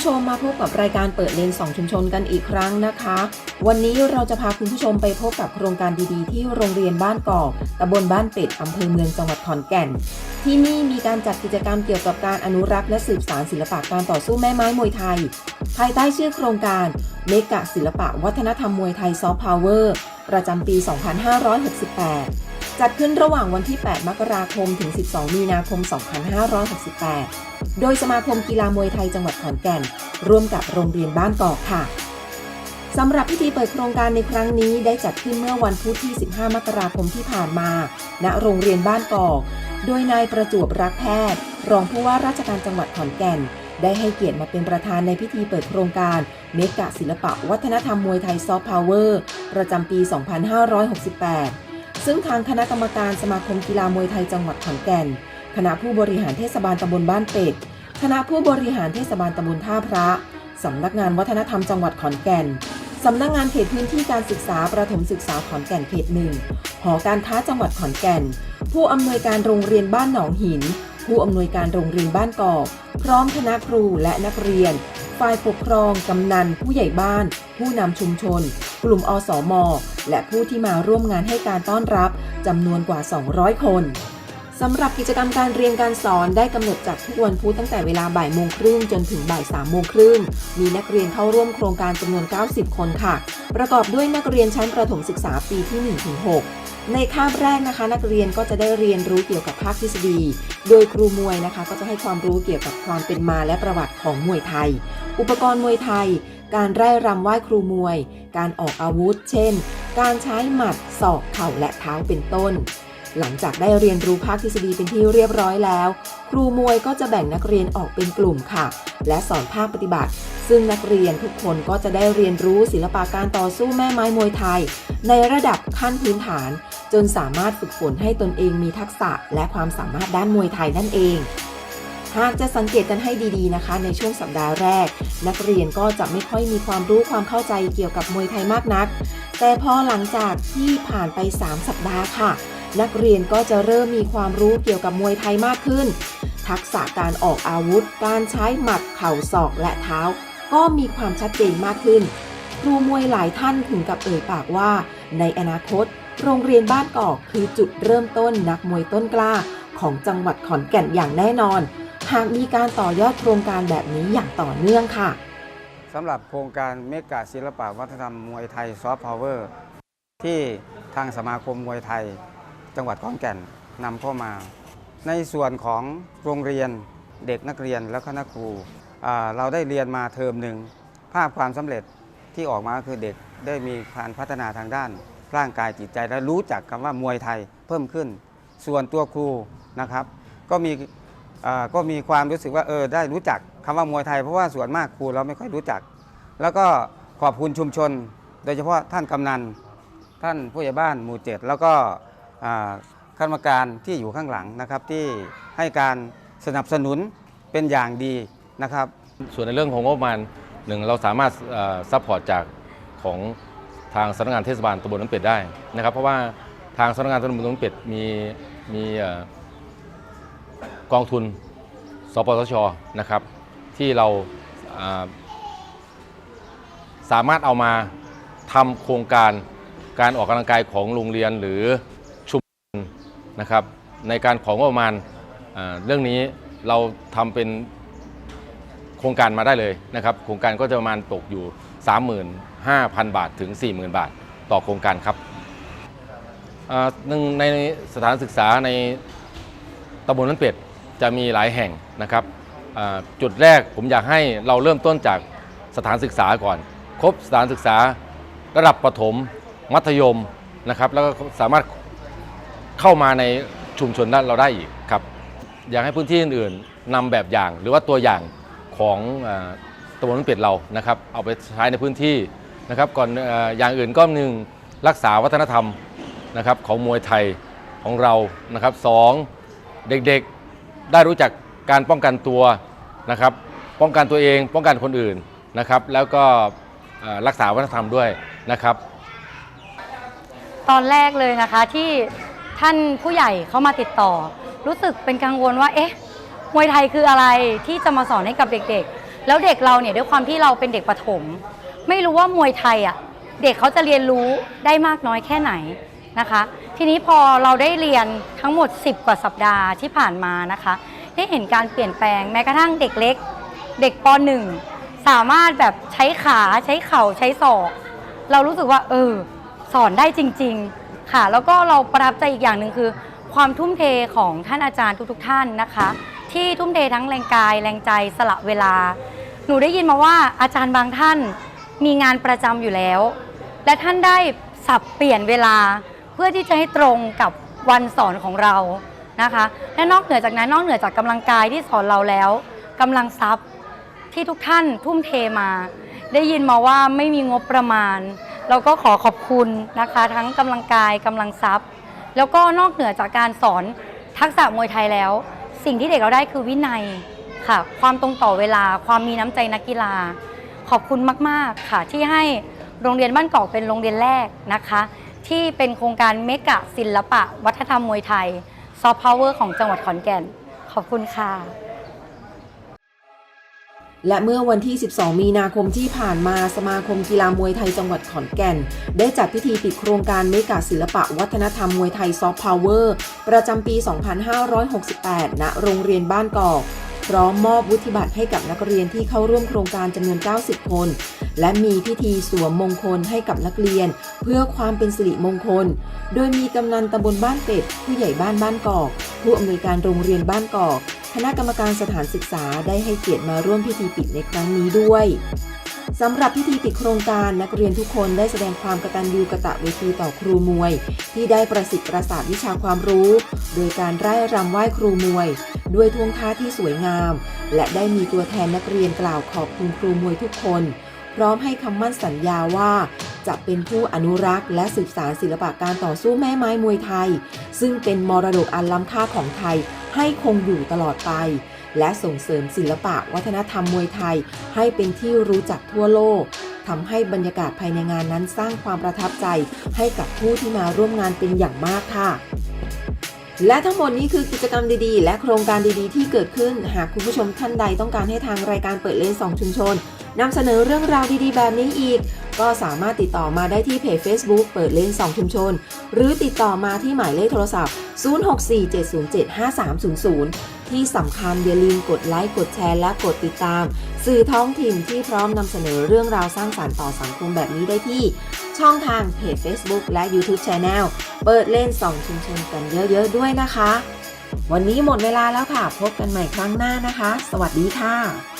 ผู้ชมมาพบกับรายการเปิดเลนส์สองชุมชนกันอีกครั้งนะคะ วันนี้เราจะพาคุณผู้ชมไปพบกับโครงการดีๆ ที่โรงเรียนบ้านกอกตำบลบ้านเป็ดอำเภอเมืองจังหวัดขอนแก่น ที่นี่มีการจัดกิจกรรมเกี่ยวกับการอนุรักษ์และสืบสานศิลปะการต่อสู้แม่ไม้มวยไทย ภายใต้ชื่อโครงการเมกะศิลปะวัฒนธรรมมวยไทยซอฟต์พาวเวอร์ประจำปี 2568 จัดขึ้นระหว่างวันที่ 8 มกราคมถึง 12 มีนาคม 2568 โดยสมาคมกีฬามวยไทยจังหวัดขอนแก่น ร่วมกับโรงเรียนบ้านกอกค่ะสำหรับพิธีเปิดโครงการในครั้งนี้ได้จัดขึ้นเมื่อวันพุธที่ 15 มกราคมที่ผ่านมา ณ โรงเรียนบ้านกอก โดยนายประจวบรักแพทย์ รองผู้ว่าราชการจังหวัดขอนแก่น ได้ให้เกียรติมาเป็นประธานในพิธีเปิดโครงการเมกะศิลปะวัฒนธรรมมวยไทยซอฟต์พาวเวอร์ ประจำปี 2568 ซึ่งทางคณะกรรมการสมาคมกีฬามวยไทยจังหวัดขอนแก่น คณะผู้บริหารเทศบาลตำบลบ้านเป็ด คณะผู้บริหารเทศบาลตำบลท่าพระ สำนักงานวัฒนธรรมจังหวัดขอนแก่น สำนักงานเขตพื้นที่การศึกษาประถมศึกษาขอนแก่นเขตหนึ่ง หอการค้าจังหวัดขอนแก่น ผู้อำนวยการโรงเรียนบ้านหนองหิน ผู้อำนวยการโรงเรียนบ้านกอกพร้อมคณะครูและนักเรียน ฝ่ายปกครอง กำนัน ผู้ใหญ่บ้าน ผู้นำชุมชน กลุ่มอสมและผู้ที่มาร่วมงานให้การต้อนรับจำนวนกว่า 200 คน สำหรับกิจกรรมการเรียนการสอนได้กำหนดจัดทุกวันพุธตั้งแต่เวลาบ่ายโมงครึ่งจนถึงบ่ายสามโมงครึ่ง มีนักเรียนเข้าร่วมโครงการจำนวน 90 คนค่ะ ประกอบด้วยนักเรียนชั้นประถมศึกษาปีที่ 1-6 ในคาบแรกนะคะ นักเรียนก็จะได้เรียนรู้เกี่ยวกับภาคทฤษฎี โดยครูมวยนะคะ ก็จะให้ความรู้เกี่ยวกับความเป็นมาและประวัติของมวยไทย อุปกรณ์มวยไทย การไร่รำไหว้ครูมวย การออกอาวุธ เช่น การใช้หมัด ศอก เข่าและเท้าเป็นต้น หลังจากได้เรียนรู้ภาคทฤษฎีเป็นที่เรียบร้อยแล้ว ครูมวยก็จะแบ่งนักเรียนออกเป็นกลุ่มค่ะ และสอนภาคปฏิบัติ ซึ่งนักเรียนทุกคนก็จะได้เรียนรู้ศิลปะการต่อสู้แม่ไม้มวยไทย ในระดับขั้นพื้นฐาน จนสามารถฝึกฝนให้ตนเองมีทักษะและความสามารถด้านมวยไทยนั่นเองหากจะสังเกตกันให้ดีๆนะคะ ในช่วงสัปดาห์แรก นักเรียนก็จะไม่ค่อยมีความรู้ความเข้าใจเกี่ยวกับมวยไทยมากนัก แต่พอหลังจากที่ผ่านไป 3 สัปดาห์ค่ะ นักเรียนก็จะเริ่มมีความรู้เกี่ยวกับมวยไทยมากขึ้น ทักษะการออกอาวุธ การใช้หมัดเข่าศอกและเท้า ก็มีความชัดเจนมากขึ้น ครูมวยหลายท่านถึงกับเอ่ยปากว่า ในอนาคต โรงเรียนบ้านกอกคือจุดเริ่มต้นนักมวยต้นกล้า ของจังหวัดขอนแก่นอย่างแน่นอน หากมีการต่อยอดโครงการแบบนี้อย่างต่อเนื่องค่ะสำหรับโครงการเมกะศิลปะวัฒนธรรมมวยไทยซอฟต์พาวเวอร์ที่ทางสมาคมมวยไทย จังหวัดขอนแก่นนำเข้ามา ในส่วนของโรงเรียนเด็กนักเรียนและคณะครูเราได้เรียนมาเทอมหนึ่งภาพความสำเร็จที่ออกมาก็คือเด็กได้มีการพัฒนาทางด้าน ร่างกายจิตใจและรู้จักคำว่ามวยไทยเพิ่มขึ้น ส่วนตัวครูนะครับ ก็มีก็มีความรู้สึกว่าเออได้รู้จักคำว่ามวยไทยเพราะว่าส่วนมากครูเราไม่ค่อยรู้จัก แล้วก็ขอบคุณชุมชน โดยเฉพาะท่านกำนัน ท่านผู้ใหญ่บ้านหมู่เจ็ดแล้วก็ อ่าคณะกรรมการที่อยู่ข้างหลังนะครับที่ให้การสนับสนุนเป็นอย่างดีนะครับ ส่วนในเรื่องของงบประมาณหนึ่งเราสามารถซัพพอร์ตจากของทางสำนักงานเทศบาลตำบลน้ำเป็ดได้นะครับ เพราะว่าทางสำนักงานตำบลน้ำเป็ดมีมีกองทุนสปสชนะครับที่เราสามารถเอามาทำโครงการการออกกำลังกายของโรงเรียนหรือ นะครับในการของงบประมาณเรื่องนี้เราทำเป็นโครงการมาได้เลยนะครับโครงการก็จะประมาณตกอยู่ 35,000 บาทถึง 40,000 บาท ต่อโครงการครับหนึ่งในสถานศึกษาในตำบลนั้นเป็ดจะมีหลายแห่งนะครับจุดแรกผมอยากให้เราเริ่มต้นจากสถานศึกษาก่อน ครบสถานศึกษาระดับประถมมัธยมนะครับแล้วก็สามารถ เข้ามาในชุมชนนั้นเราได้อีกครับ อยากให้พื้นที่อื่นๆนำแบบอย่าง หรือว่าตัวอย่างของอตำบลน้ำเป็ดเรานะครับ เอาไปใช้ในพื้นที่นะครับ ก่อนออย่างอื่นก็หนึ่งรักษาวัฒนธรรมนะครับของมวยไทยของเรานะครับสองเด็กๆได้รู้จักการป้องกันตัวนะครับ ป้องกันตัวเองป้องกันคนอื่นนะครับ แล้วก็รักษาวัฒนธรรมด้วยนะครับ ตอนแรกเลยนะคะที่ ท่านผู้ใหญ่เข้ามาติดต่อ รู้สึกเป็นกังวลว่า เอ๊ะมวยไทยคืออะไรที่จะมาสอนให้กับเด็กๆ แล้วเด็กเราเนี่ยด้วยความที่เราเป็นเด็กประถม ไม่รู้ว่ามวยไทยอะเด็กเขาจะเรียนรู้ได้มากน้อยแค่ไหนนะคะ ทีนี้พอเราได้เรียนทั้งหมด 10 กว่าสัปดาห์ที่ผ่านมานะคะ ได้เห็นการเปลี่ยนแปลงแม้กระทั่งเด็กเล็ก เด็กป .1 สามารถแบบใช้ขาใช้เข่าใช้ศอก เรารู้สึกว่าเออสอนได้จริง ๆ ค่ะ แล้วก็เราประทับใจอีกอย่างหนึ่งคือ ความทุ่มเทของท่านอาจารย์ทุกๆ ท่านนะคะ ที่ทุ่มเททั้งแรงกายแรงใจสละเวลา หนูได้ยินมาว่าอาจารย์บางท่านมีงานประจำอยู่แล้ว และท่านได้สับเปลี่ยนเวลาเพื่อที่จะให้ตรงกับวันสอนของเรานะคะ และนอกเหนือจากนั้นนอกเหนือจากกำลังกายที่สอนเราแล้วกำลังทรัพย์ที่ทุกท่านทุ่มเทมา ได้ยินมาว่าไม่มีงบประมาณ เราก็ขอขอบคุณนะคะทั้งกำลังกายกำลังทรัพย์ แล้วก็นอกเหนือจากการสอนทักษะมวยไทยแล้ว สิ่งที่เด็กเราได้คือวินัยค่ะ ความตรงต่อเวลา ความมีน้ำใจนักกีฬา ขอบคุณมาก ๆ ค่ะ ที่ให้โรงเรียนบ้านกอกเป็นโรงเรียนแรกนะคะ ที่เป็นโครงการเมกะศิลปะ วัฒนธรรมมวยไทยซอฟต์พาวเวอร์ของจังหวัดขอนแก่น ขอบคุณค่ะ และเมื่อวันที่ 12 มีนาคมที่ผ่านมาสมาคมกีฬามวยไทยจังหวัดขอนแก่น ได้จัดพิธีปิดโครงการเมกาศิลปะวัฒนธรรมมวยไทยซอฟต์พาวเวอร์ประจำปี 2568 ณ โรงเรียนบ้านกอก พร้อมมอบวุฒิบัตรให้กับนักเรียนที่เข้าร่วมโครงการจำนวน 90 คน และมีพิธีสวมมงคลให้กับนักเรียน เพื่อความเป็นสิริมงคล โดยมีกำนันตำบลบ้านเป็ดผู้ใหญ่บ้านบ้านกอก ผู้อำนวยการโรงเรียนบ้านกอก คณะกรรมการสถานศึกษาได้ให้เกียรติมาร่วมพิธีปิดในครั้งนี้ด้วยสำหรับพิธีปิดโครงการนักเรียนทุกคนได้แสดงความกตัญญูกะตะเวทีต่อครูมวย ที่ได้ประสิทธิ์ประสาทวิชาความรู้ โดยการไร่รำไหว้ครูมวย ด้วยท่วงท่าที่สวยงาม และได้มีตัวแทนนักเรียนกล่าวขอบคุณครูมวยทุกคน พร้อมให้คำมั่นสัญญาว่า จะเป็นผู้อนุรักษ์ และสืบสานศิลปะการต่อสู้แม่ไม้มวยไทย ซึ่งเป็นมรดกอันล้ำค่าของไทย ให้คงอยู่ตลอดไป และส่งเสริมศิลปะวัฒนธรรมมวยไทย ให้เป็นที่รู้จักทั่วโลกทำให้บรรยากาศภายในงานนั้นสร้างความประทับใจให้กับผู้ที่มาร่วมงานเป็นอย่างมากค่ะ และทั้งหมดนี้คือกิจกรรมดีๆ และโครงการดีๆ ที่เกิดขึ้น หากคุณผู้ชมท่านใดต้องการให้ทางรายการเปิดเลนสองชุมชนนำเสนอเรื่องราวดีๆ แบบนี้อีก ก็สามารถติดต่อมาได้ที่เพจ Facebook เปิดเลน2ชุมชน หรือติดต่อมาที่หมายเลขโทรศัพท์ 0647075300 ที่สำคัญอย่าลืมกดไลค์กดแชร์และกดติดตาม สื่อท้องถิ่นที่พร้อมนำเสนอเรื่องราวสร้างสารรค์ต่อสังคมแบบนี้ได้ที่ ช่องทางเพจ Facebook และ YouTube Channel เปิดเล่นสองชุมชนกันเยอะๆด้วยนะคะ วันนี้หมดเวลาแล้วค่ะ พบกันใหม่ครั้งหน้านะคะ สวัสดีค่ะ